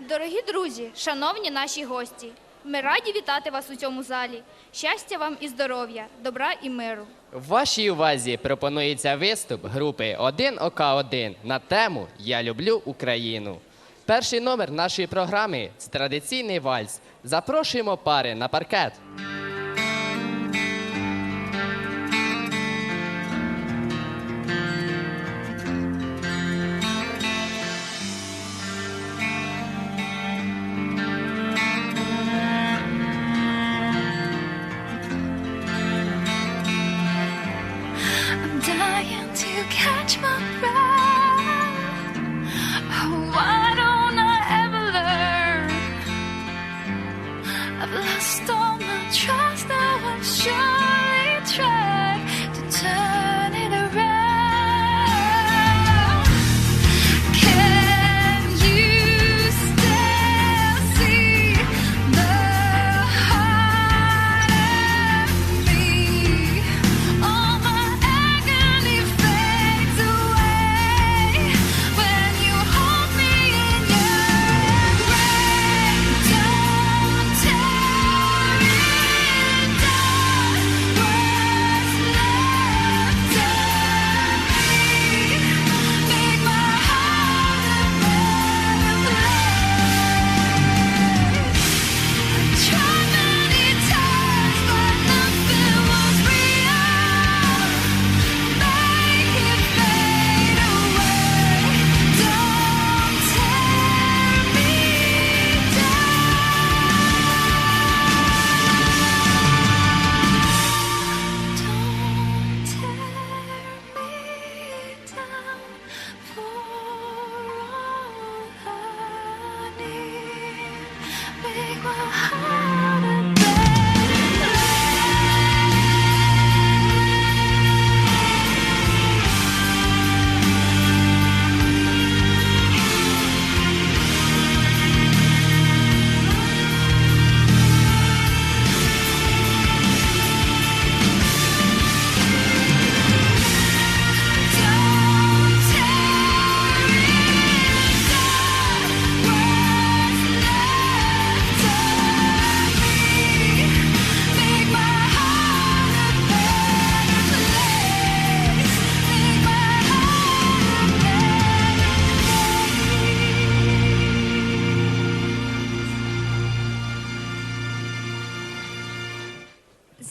Дорогі друзі, шановні наші гості, ми раді вітати вас у цьому залі. Щастя вам і здоров'я, добра і миру. В вашій увазі пропонується виступ групи 1 ок 1 на тему Я люблю Україну. Перший номер нашої програми це традиційний вальс. Запрошуємо пари на паркет.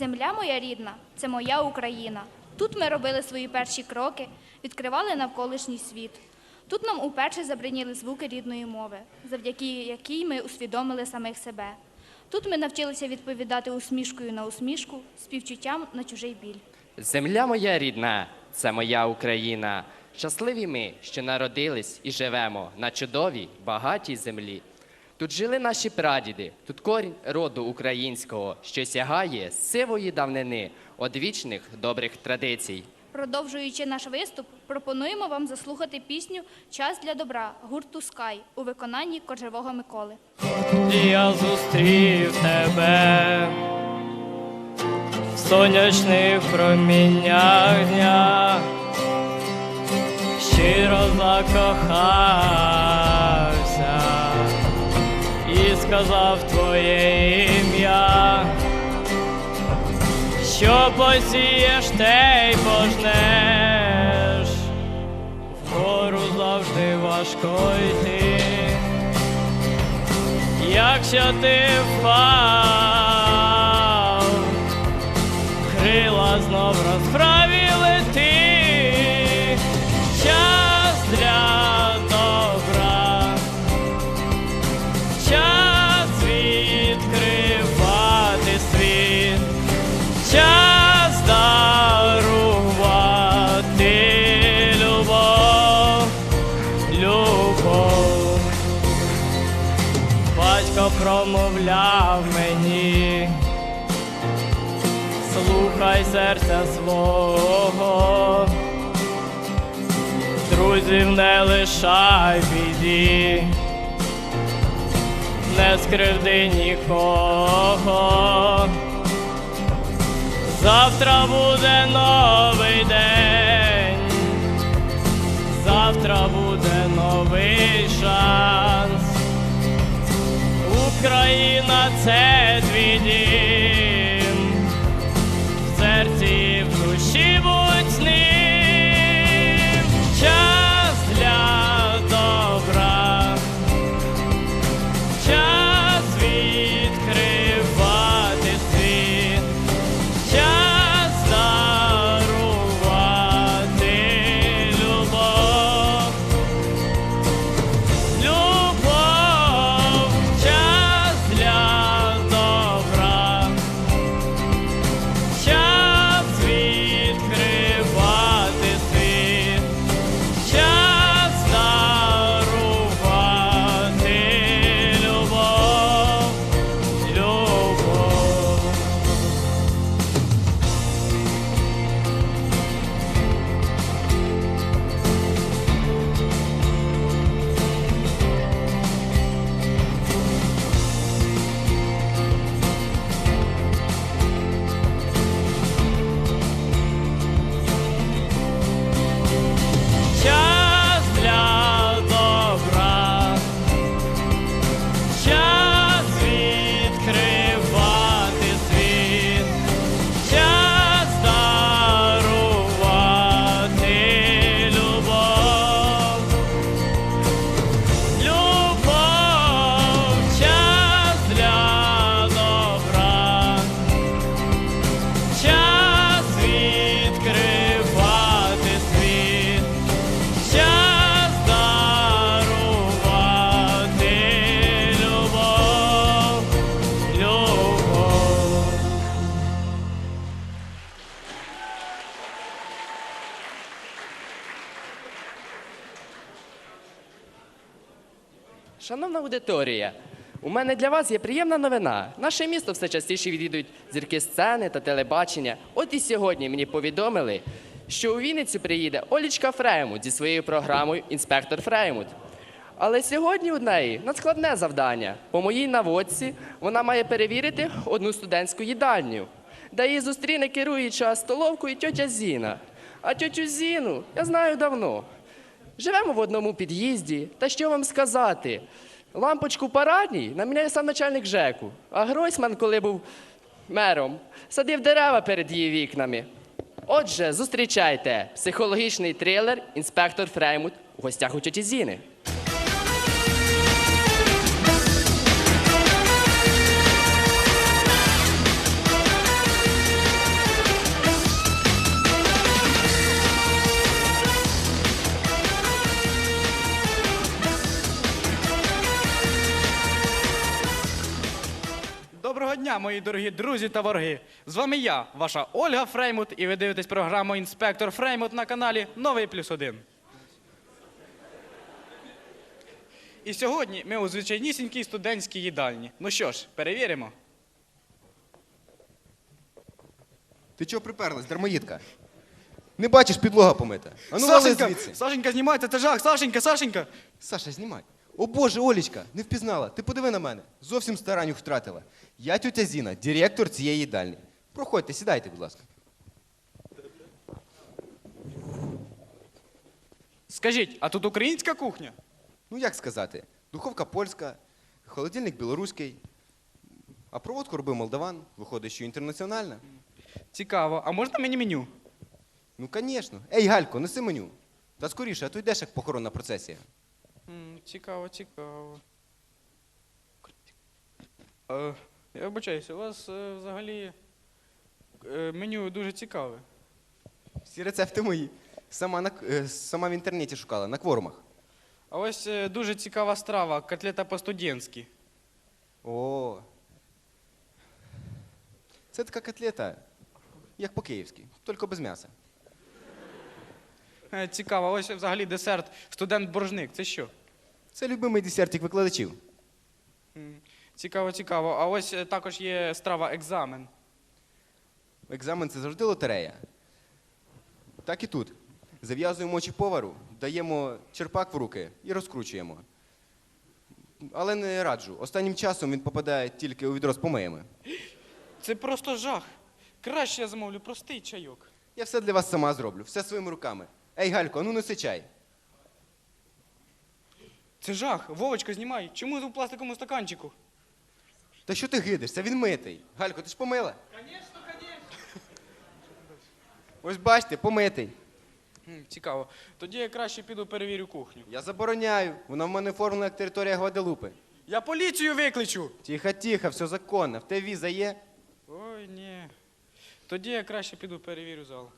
Земля моя рідна, це моя Україна. Тут ми робили свої перші кроки, відкривали навколишній світ. Тут нам уперше забриніли звуки рідної мови, завдяки якій ми усвідомили самих себе. Тут ми навчилися відповідати усмішкою на усмішку, співчуттям на чужий біль. Земля моя рідна, це моя Україна. Щасливі ми, що народились і живемо на чудовій, багатій землі. Тут жили наші прадіди, тут корінь роду українського, що сягає з сивої давнини одвічних добрих традицій. Продовжуючи наш виступ, пропонуємо вам заслухати пісню Час для добра гурту Скай у виконанні Коржевого Миколи. Я зустрів тебе в сонячних проміннях дня, щиро закохався і сказав твоє ім'я, що посієш, те й пожнеш, вгору завжди важко йти. Якщо ти впав, крила знов промовляв мені, слухай серця свого, друзів не лишай біді, не скривди нікого. Завтра буде новий день, завтра буде новий шанс. Країна це твій. Аудиторія, у мене для вас є приємна новина. Наше місто все частіше відвідують зірки сцени та телебачення. От і сьогодні мені повідомили, що у Вінницю приїде Олічка Фреймут зі своєю програмою Інспектор Фреймут. Але сьогодні у неї надскладне завдання. По моїй наводці вона має перевірити одну студентську їдальню, де її зустріне керуюча столовкою тьотя Зіна. А тьотю Зіну я знаю давно. Живемо в одному під'їзді, та що вам сказати? Лампочку парадній наміняє сам начальник ЖЕКу, а Гройсман, коли був мером, садив дерева перед її вікнами. Отже, зустрічайте психологічний трилер Інспектор Фреймут у гостях у Зіни. Дня, мої дорогі друзі та вороги. З вами я, ваша Ольга Фреймут, і ви дивитесь програму Інспектор Фреймут на каналі Новий плюс один. І сьогодні ми у звичайнісінькій студентській їдальні. Ну що ж, перевіримо. Ти чого приперлась, дармоїдка? Не бачиш, підлога помита. А ну вали Сашенька, звідси. Сашенька, знімайте, це жах, Сашенька, Сашенька. Саша, знімай. О Боже, Олічка, не впізнала. Ти подиви на мене. Зовсім старанню втратила. Я тетя Зіна, директор цієї їдальні. Проходьте, сідайте, будь ласка. Скажіть, а тут українська кухня? Ну як сказати? Духовка польська, холодильник білоруський, а проводку робив молдаван, виходить, що інтернаціональна. Цікаво, а можна мені меню? Ну, звісно. Ей, Галько, неси меню. Та скоріше, а то йдеш як похоронна процесія. Цікаво, цікаво. Е, я вибачаюся, у вас е, взагалі е, меню дуже цікаве. Всі рецепти мої. Сама, на, е, сама в інтернеті шукала, на кворумах. А ось е, дуже цікава страва, котлета по-студентськи. О. Це така котлета, як по-київськи, тільки без м'яса. Е, Цікаво, ось взагалі десерт студент-боржник. Це що? Це любимий десертик викладачів. Цікаво, цікаво. А ось е, також є страва екзамен. Екзамен це завжди лотерея. Так і тут. Зав'язуємо очі повару, даємо черпак в руки і розкручуємо. Але не раджу. Останнім часом він попадає тільки у відро з помиями. Це просто жах. Краще я замовлю простий чайок. Я все для вас сама зроблю, все своїми руками. Ей, Галько, ну неси чай. Це жах. Вовочка, знімай. Чому у пластиковому стаканчику? Та що ти гидишся? Він митий. Галько, ти ж помила? Звісно, звісно. Ось бачите, помитий. Цікаво. Тоді я краще піду перевірю кухню. Я забороняю. Вона в мене оформлена як територія Гваделупи. Я поліцію викличу. Тихо, тихо, все законно. В тебе віза є? Ой, ні. Тоді я краще піду перевірю зал.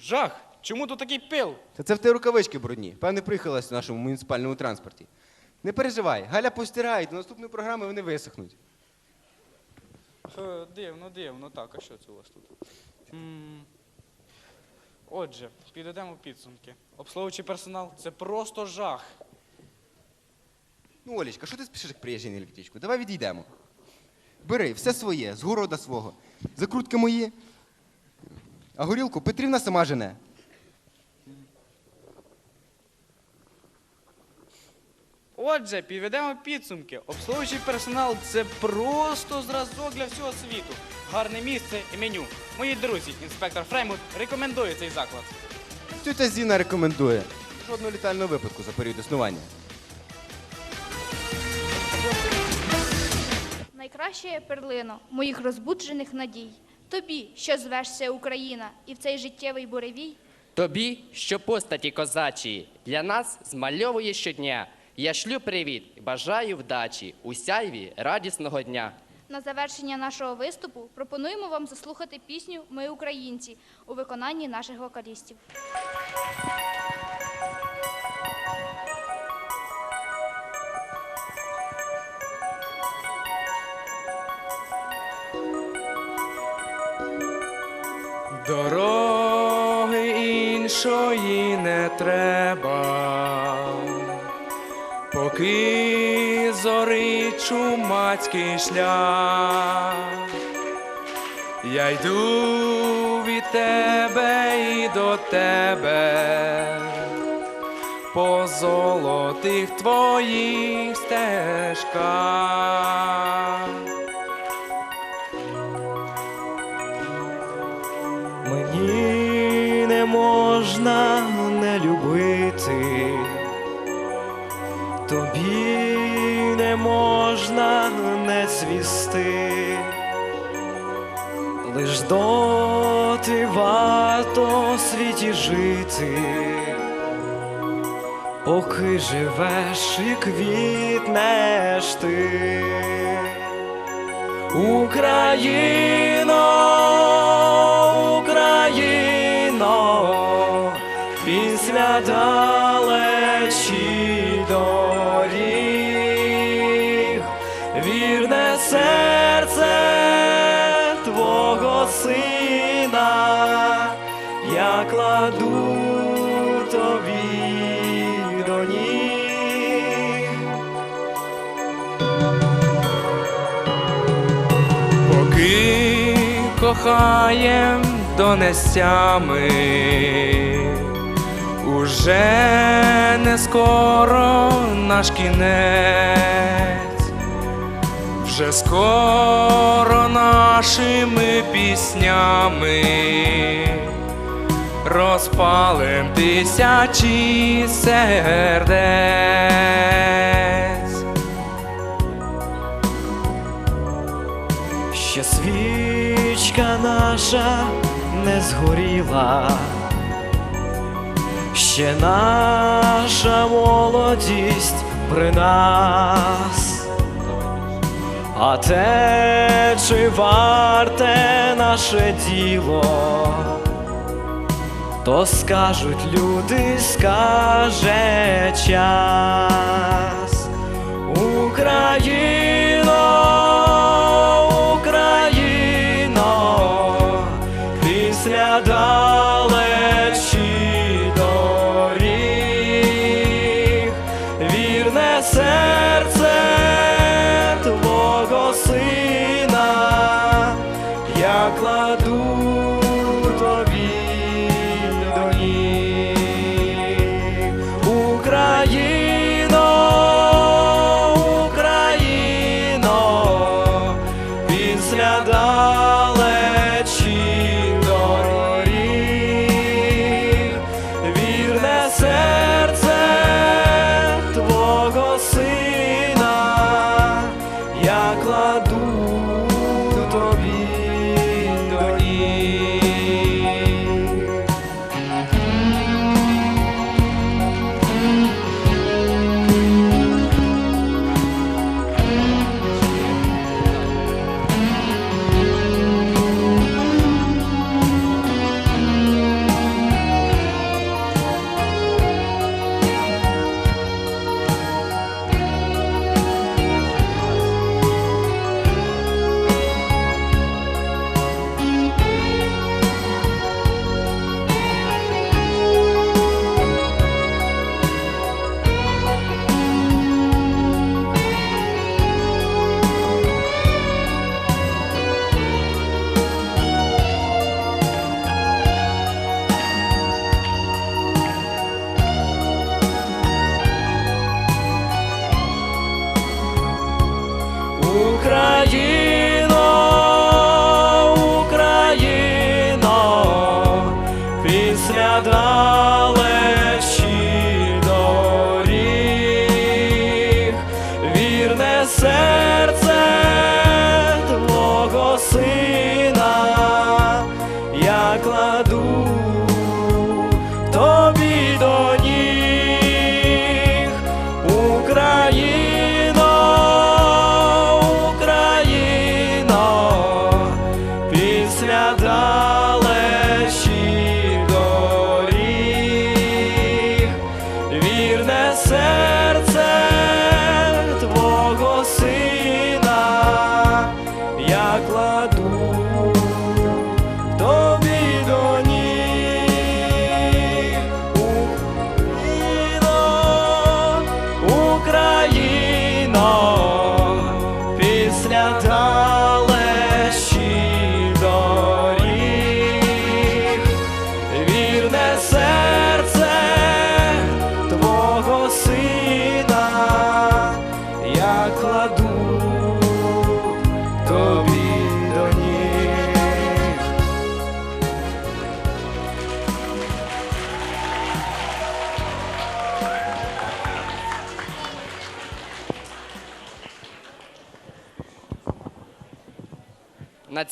Жах! Чому тут такий пил? Та це в тебе рукавички брудні. Певне, приїхалась в нашому муніципальному транспорті. Не переживай, Галя постирає, до наступної програми вони висохнуть. Е, Дивно, дивно. Так, а що це у вас тут? М, Отже, підведемо підсумки. Обслуговуючий персонал це просто жах. Ну, Олічка, що ти спішиш як приїжджай на електричку? Давай відійдемо. Бери, все своє, з города свого. Закрутки мої. А горілку Петрівна сама жене. Отже, підведемо підсумки. Обслуговуючий персонал це просто зразок для всього світу. Гарне місце і меню. Мої друзі, інспектор Фреймут рекомендує цей заклад. Тетя Зіна рекомендує. Жодного літального випадку за період існування. Найкраще перлино моїх розбуджених надій. Тобі, що звешся Україна, і в цей життєвий буревій, Тобі, що постаті козачі, для нас змальовує щодня. Я шлю привіт і бажаю вдачі у сяйві радісного дня. на завершення нашого виступу пропонуємо вам заслухати пісню Ми українці у виконанні наших вокалістів. Дороги іншої не треба, чумацький шлях. Я йду від тебе і до тебе, по золотих твоїх стежках. Мені не можна не любити, тобі цвісти, лиш доти варто світі жити, поки живеш і квітнеш ти. Україно, Україно, після далечі кохаєм донестями, уже не скоро наш кінець, вже скоро нашими піснями розпалим тисячі сердець. Ще свічка наша не згоріла, ще наша молодість при нас, а те, чи варте наше діло, то скажуть люди, скаже час. Україно,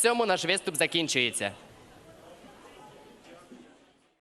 цьому наш виступ закінчується.